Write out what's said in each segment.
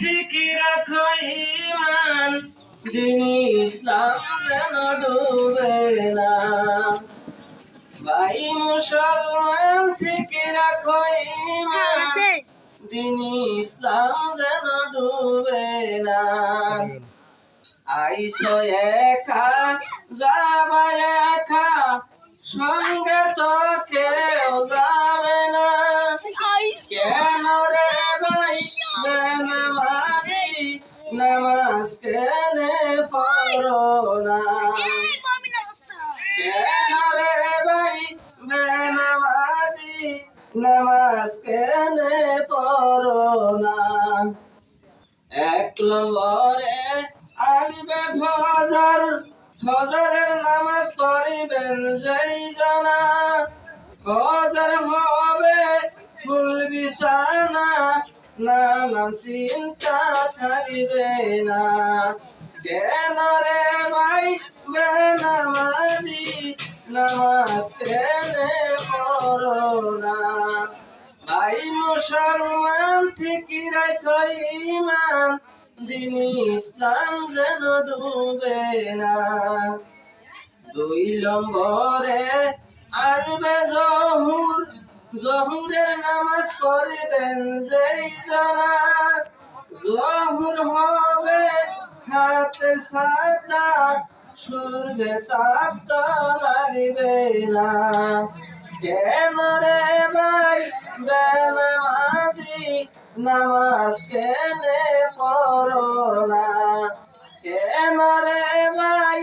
ঠিকই রাখো ইমান দিন ইসলাম যেন ডুবে না। ভাই মুসলমান ঠিকই রাখো ইমান দিন ইসলাম যেন ডুবে না। আইসো একা যাবা একা নামাজ কেনে পড়ো না। এক নম্বরে আসবে ফজর, ফজরের নামাজ পড়িবেন যেই জানা। ফজর হবে ফুল বিছানা, নানান চিন্তা থাকবে না। কেন রে ভাই বেনামাজি নামাজ কেনে পড়ো না ভাই মুসলমান, ঠিকই রাখো দিন ইসলাম যেন ডুবে না। দুই নম্বরে আসবে জহুর। জহুরের নামাজ পড়িবেন যেই জানা জহুর হবে হাতে সাদা সূর্যে তাপ তো লাগবে না। কেন রে ভাই নামাজ কেনে পড়ো না কেন রে ভাই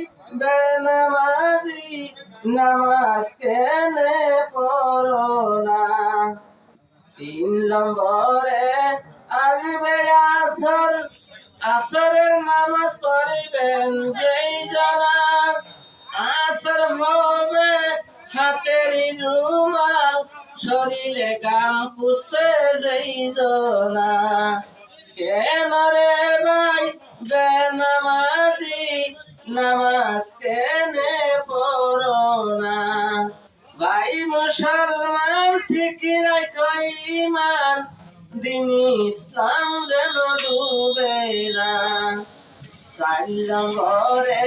নামাজ কেনে পড়ো তিন নম্বরে আসবে আসর আসরের নামাজ পড়িবেন যেই জানা আসর হবে হাতের রুমাল, শরীরে গাম পুষতে যেই জনা কেন রে ভাই বেনামাজি নামাজ কেনে পড়ো না। ভাই মুসলমান, ঠিক রাখো ইমান দিন ইসলাম যেন ডুবে না। চার নম্বরে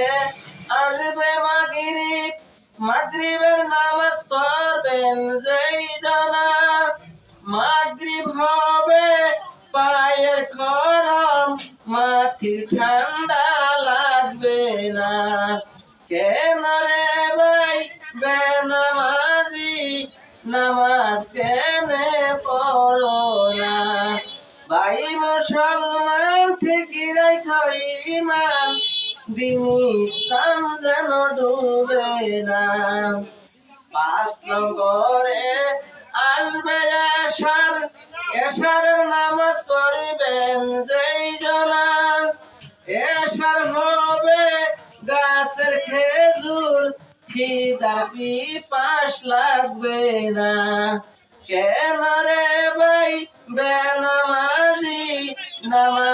আসবে মাগরিব মাগরিবের নামাজ পড়বেন যেই জানা মাগরিব হবে পায়ের খরম, মাটির ঠান্ডা লাগবে না। কেন রে ভাই বেনামাজি, নামাজ কেনে পড়ো না। ভাই মুসলমান, ঠিকই রাখো ইমান। দিন ইসলাম যেন ডুবে না। পাঁচ নম্বরে আসবে এসার এসারের নামাজ পড়িবেন যেই জনা এসার হবে গাছের খেজুর, খিদার পিপাস লাগবে না। কেন রে ভাই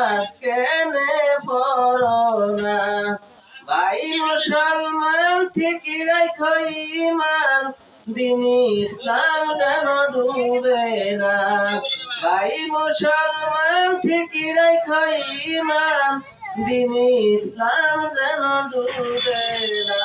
নামাজ কেনে পড়ো না ভাই মুসলমান ঠিকই রাখো ইমান দিন ইসলাম যেন ডুবে না। ভাই মুসলমান ঠিকই রাখো ইমান দিন ইসলাম যেন ডুবে না।